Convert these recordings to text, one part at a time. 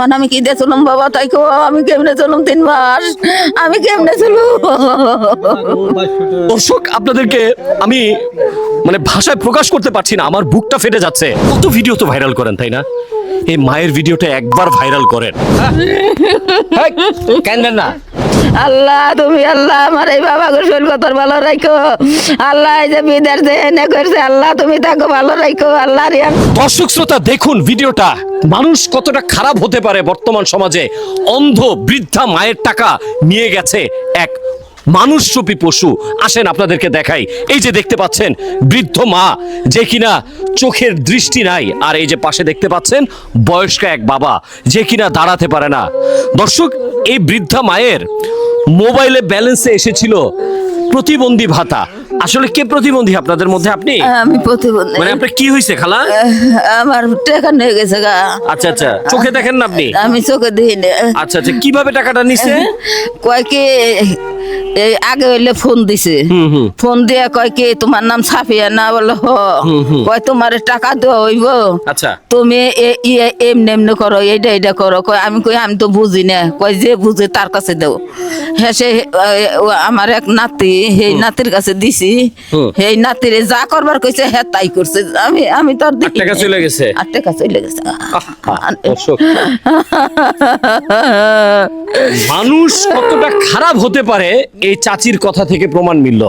তখন আমি কি দিয়ে চলুম বাবা? তাই কো আমি কেমনে চলুম তিন মাস? আমি কেমনে চলুম? অশোক আপনাদেরকে আমি মানে ভাষায় প্রকাশ করতে পারছি না আমার বুকটা ফেটে যাচ্ছে। কত ভিডিও তো ভাইরাল করেন তাই না? এই মায়ের ভিডিওটা একবার ভাইরাল করেন। কেন না? আল্লাহ, তুমি আল্লাহ আমার এই বাবা গো শরীর কত ভালো রাখো আল্লাহ এই যে বিদের যে এনে করছে, আল্লাহ তুমি তাকে ভালো রাখো আল্লাহ। দর্শক শ্রোতা, দেখুন ভিডিওটা। মানুষ কতটা খারাপ হতে পারে বর্তমান সমাজে। অন্ধ, বৃদ্ধা মায়ের টাকা নিয়ে গেছে এক মানুষরূপী পশু। আসেন আপনাদেরকে দেখাই। এই যে দেখতে পাচ্ছেন, বৃদ্ধ মা যে কিনা চোখের দৃষ্টি নাই, আর এই যে পাশে দেখতে পাচ্ছেন, বয়স্ক এক বাবা যে কিনা দাঁড়াতে পারে না। দর্শক, এই বৃদ্ধা মায়ের মোবাইলে ব্যালেন্সে এসেছিল প্রতিবন্ধী ভাতা। আসলে কে প্রতিবন্ধী আপনাদের মধ্যে আপনি? আমি প্রতিবন্ধী। মানে আপনার কি হয়েছে খালা? আমার টাকা নিয়ে গেছে গা। আচ্ছা আচ্ছা। চোখে দেখেন না আপনি? আমি চোখে দেখি না। আচ্ছা আচ্ছা। কীভাবে টাকাটা নিছে? কয় কি এই আগে হইলে ফোন দিছে। ফোন দিয়ে কয় কি তোমার নাম সাফিয়া? না বলে হ। কয় তোমার টাকা দেওয়া হইব। আচ্ছা। তুমি এমনি এমনি করো এইটা এইটা করো। কয় আমি কই আমি তো বুঝি না। কয় যে বুঝে তার কাছে দেও। হ্যাঁ সে আমার এক নাতি সেই নাতির কাছে দিছি। সেই নাতির যা করবার কইছে হ্যাঁ তাই করছে। আমি আমি তো আর টাকা চলে গেছে। আট টাকা চলে গেছে। মানুষ কতটা খারাপ হতে পারে এই চাচির কথা থেকে প্রমাণ মিলল।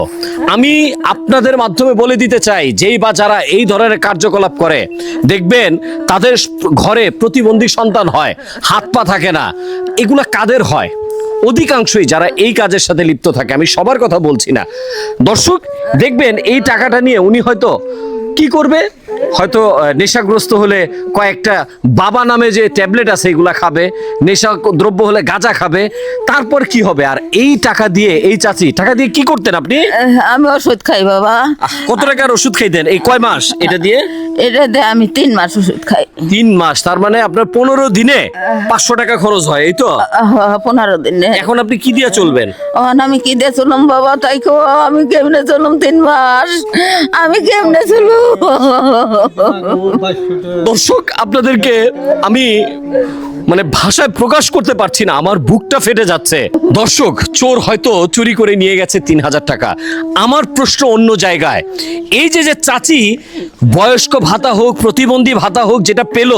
আমি আপনাদের মাধ্যমে বলে দিতে চাই, যেই বা যারা এই ধরনের কার্যকলাপ করে, দেখবেন তাদের ঘরে প্রতিবন্ধী সন্তান হয়, হাত পা থাকে না, এগুলা কাদের হয়? অধিকাংশই যারা এই কাজের সাথে লিপ্ত থাকে, আমি সবার কথা বলছি না। দর্শক, দেখবেন এই টাকাটা নিয়ে উনি হয়তো কি করবে? হয়তো নেশাগ্রস্ত হলে কয়েকটা বাবা নামে যে ট্যাবলেট আছে এগুলা খাবে নেশা দ্রব্য হলে গাঁজা খাবে তারপর কি হবে? আর এই টাকা দিয়ে এই চাচি টাকা দিয়ে কি করতেন আপনি? আমি ওষুধ খাই বাবা। কত টাকার ওষুধ খাইতেন? এই কয় মাস? এটা দিয়ে? এটা দিয়ে আমি তিন মাস ওষুধ খাই। তিন মাস তার মানে আপনার পনেরো দিনে পাঁচশো টাকা খরচ হয় এই তো? পনেরো দিনে। এখন আপনি কি দিয়ে চলবেন? আমি কি দিয়ে চলুম বাবা? তাই কো আমি কেমনে চলুম তিন মাস? আমি কেমনে চলুম? দর্শক, আপনাদেরকে আমি মানে ভাষায় প্রকাশ করতে পারছি না, আমার বুকটা ফেটে যাচ্ছে। দর্শক, চোর হয়তো চুরি করে নিয়ে গেছে তিন হাজার টাকা। আমার প্রশ্ন অন্য জায়গায়, এই যে যে চাচি বয়স্ক ভাতা হোক, প্রতিবন্ধী ভাতা হোক, যেটা পেল,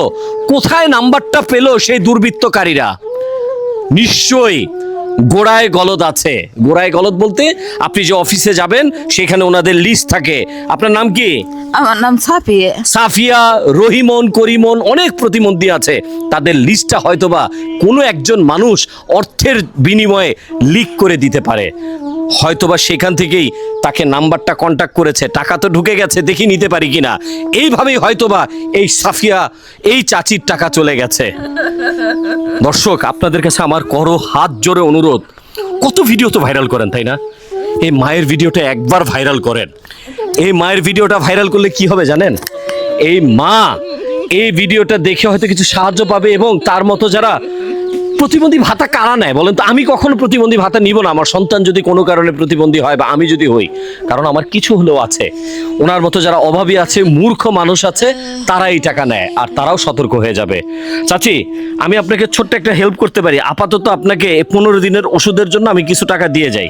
কোথায় নাম্বারটা পেল সেই দুর্বৃত্তকারীরা? নিশ্চয়ই। গোড়ায় গলদ আছে। গোড়ায় গলদ বলতে আপনি যে অফিসে যাবেন সেখানে ওনাদের লিস্ট থাকে। আপনার নাম কি? আমার নাম সাফিয়ে। সাফিয়া রহিমন করিমন অনেক প্রতিমন্ত্রী আছে। তাদের লিস্টটা হয়তোবা কোনো একজন মানুষ অর্থের বিনিময়ে লিক করে দিতে পারে। হয়তোবা সেখান থেকেই তাকে নাম্বারটা কন্টাক্ট করেছে। টাকা তো ঢুকে গেছে দেখি নিতে পারি কিনা। এইভাবেই হয়তোবা এই সাফিয়া এই চাচির টাকা চলে গেছে। দর্শক, আপনাদের কাছে আমার করো হাত জোরে অনুরোধ। কত ভিডিও তো ভাইরাল করেন, তাই না? এই মায়ের ভিডিওটা একবার ভাইরাল করেন। এই মায়ের ভিডিওটা ভাইরাল করলে কি হবে জানেন? এই মা এই ভিডিওটা দেখে হয়তো কিছু সাহায্য পাবে এবং তার মতো যারা প্রতিবন্ধী ভাতা কারা নেয় বলেন তো? আমি কখনো প্রতিবন্ধী ভাতা নিব না। আমার সন্তান যদি কোনো কারণে প্রতিবন্ধী হয় বা আমি যদি হই, কারণ আমার কিছু হলেও আছে। ওনার মতো যারা অভাবী আছে, মূর্খ মানুষ আছে, তারা এই টাকা নেয় আর তারাও সতর্ক হয়ে যাবে। চাচি, আমি আপনাকে ছোট্ট একটা হেল্প করতে পারি। আপাতত আপনাকে পনেরো দিনের ওষুধের জন্য আমি কিছু টাকা দিয়ে যাই।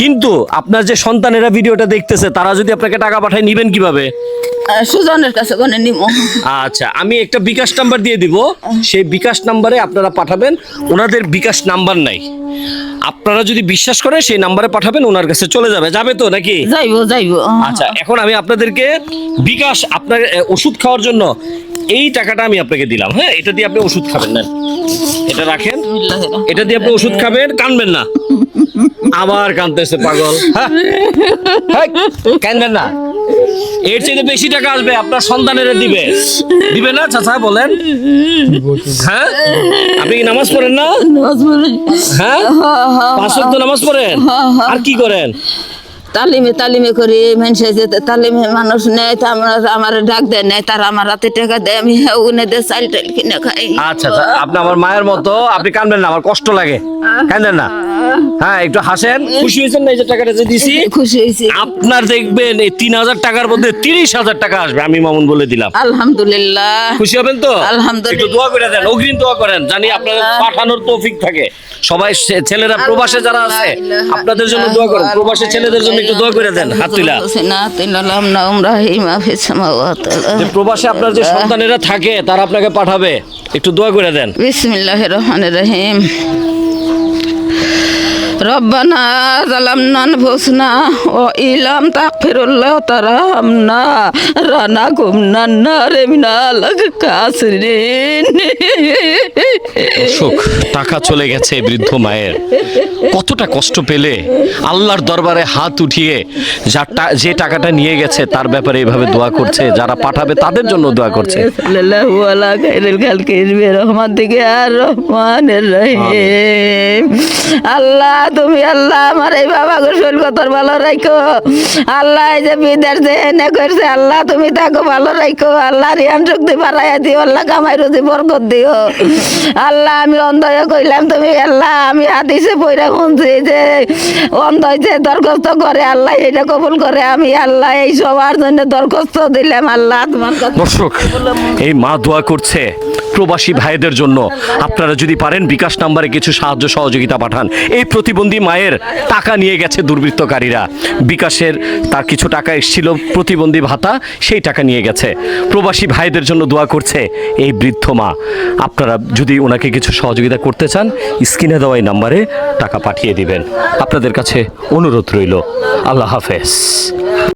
কিন্তু আপনার যে সন্তানেরা ভিডিওটা দেখতেছে, তারা যদি আপনাকে টাকা পাঠায় নিবেন কীভাবে? সুজনের কাছে কোনে নিব আচ্ছা আমি একটা বিকাশ নাম্বার দিয়ে দিব। সেই বিকাশ নাম্বারে আপনারা পাঠাবেন ওনাদের বিকাশ নাম্বার নাই। আপনারা যদি বিশ্বাস করেন সেই নাম্বারে পাঠাবেন ওনার কাছে চলে যাবে। যাবে তো নাকি? যাইবো যাইবো। আচ্ছা এখন আমি আপনাদেরকে বিকাশ আপনার ওষুধ খাওয়ার জন্য এই টাকাটা আমি আপনাকে দিলাম। হ্যাঁ এটা দিয়ে আপনি ওষুধ খাবেন না এটা রাখেন। এটা দিয়ে আপনি ওষুধ খাবেন কানবেন না। আবার কানতেছে পাগল। হ্যাঁ হ্যাঁ, কানবেন না? এর চেয়ে বেশি টাকা আসবে আপনার সন্তানের দিবে। দিবে না? চাচা বলেন। হ্যাঁ? আপনি কি নামাজ পড়েন না? নামাজ পড়েন হ্যাঁ? পাঁচ নামাজ পড়েন? আর কি করেন? তালিমে তালিমে করি মানুষে যে তালিমে মানুষ নেয় তা আমরা আমার ডাক দেয় নেয় তারা আমার হাতে টাকা দেয় আমি উনে দিয়ে চাল টাল কিনে খাই। আচ্ছা আচ্ছা আপনি আমার মায়ের মতো আপনি কানবেন না আমার কষ্ট লাগে। কান্দেন না। হ্যাঁ একটু হাসেন। খুশি হয়েছেন না এই যে টাকাটা যে দিছি? খুশি হয়েছি। আপনার দেখবেন এই তিন হাজার টাকার মধ্যে তিরিশ হাজার টাকা আসবে আমি মামুন বলে দিলাম। আলহামদুলিল্লাহ। খুশি হবেন তো? আলহামদুলিল্লাহ। একটু দোয়া করে দেন অগ্রিম দোয়া করেন জানি আপনাদের পাঠানোর তৌফিক থাকে। সবাই ছেলেরা প্রবাসে যারা আছে আপনাদের জন্য দোয়া করেন প্রবাসী ছেলেদের জন্য একটু দোয়া করে দেন, হাত তুলা। না তিনালাম না উমরা হিমা ফিসামাওয়াত যে প্রবাসে আপনার যে সন্তানেরা থাকে, তারা আপনাকে পাঠাবে। একটু দোয়া করে দেন। বিসমিল্লাহির রহমানির রহিম। জালামনা আনফুসনা ওয়া ইলাম তাগফিরুল্লাহ তারহামনা। রানা কুমনা নারে মিনাল কাসরিন। সুখ টাকা চলে গেছে বৃদ্ধ মায়ের। কতটা কষ্ট পেলে আল্লাহর দরবারে হাত উঠিয়ে যার যে টাকাটা নিয়ে গেছে তার ব্যাপারে এইভাবে দোয়া করছে যারা পাঠাবে তাদের জন্য দোয়া করছে। খালকি রহমাতিকে আর রহমানির রহিম। আল্লাহ তুমি আল্লাহ আমার এই বাবা গোসল কতর ভালো রাখো আল্লাহ এই যে বিদেশ যে এনে করছে আল্লাহ তুমি তাকে ভালো রাখো আল্লাহ রিয়ান শক্তি বাড়াইয়া দিও, আল্লাহ কামাই রুজি বরকত দিও। আল্লাহ আমি অন্ধ হয়ে কইলাম, তুমি আল্লাহ আমি হাদিসে পইরা শুনছি যে অন্ধ যে দরখাস্ত করে, আল্লাহ এটা কবুল করে। আমি আল্লাহ এই সবার জন্য দরখাস্ত দিলাম, আল্লাহ তোমার দর্শক, এই মা দোয়া করছে। প্রবাসী ভাইদের জন্য। আপনারা যদি পারেন বিকাশ নাম্বারে কিছু সাহায্য সহযোগিতা পাঠান। এই প্রতিবন্ধী মায়ের টাকা নিয়ে গেছে দুর্বৃত্তকারীরা। বিকাশের তার কিছু টাকা এসেছিল প্রতিবন্ধী ভাতা সেই টাকা নিয়ে গেছে। প্রবাসী ভাইদের জন্য দোয়া করছে এই বৃদ্ধ মা। আপনারা যদি ওনাকে কিছু সহযোগিতা করতে চান স্ক্রিনে দেওয়া এই নাম্বারে টাকা পাঠিয়ে দিবেন। আপনাদের কাছে অনুরোধ রইল। আল্লাহ হাফেজ।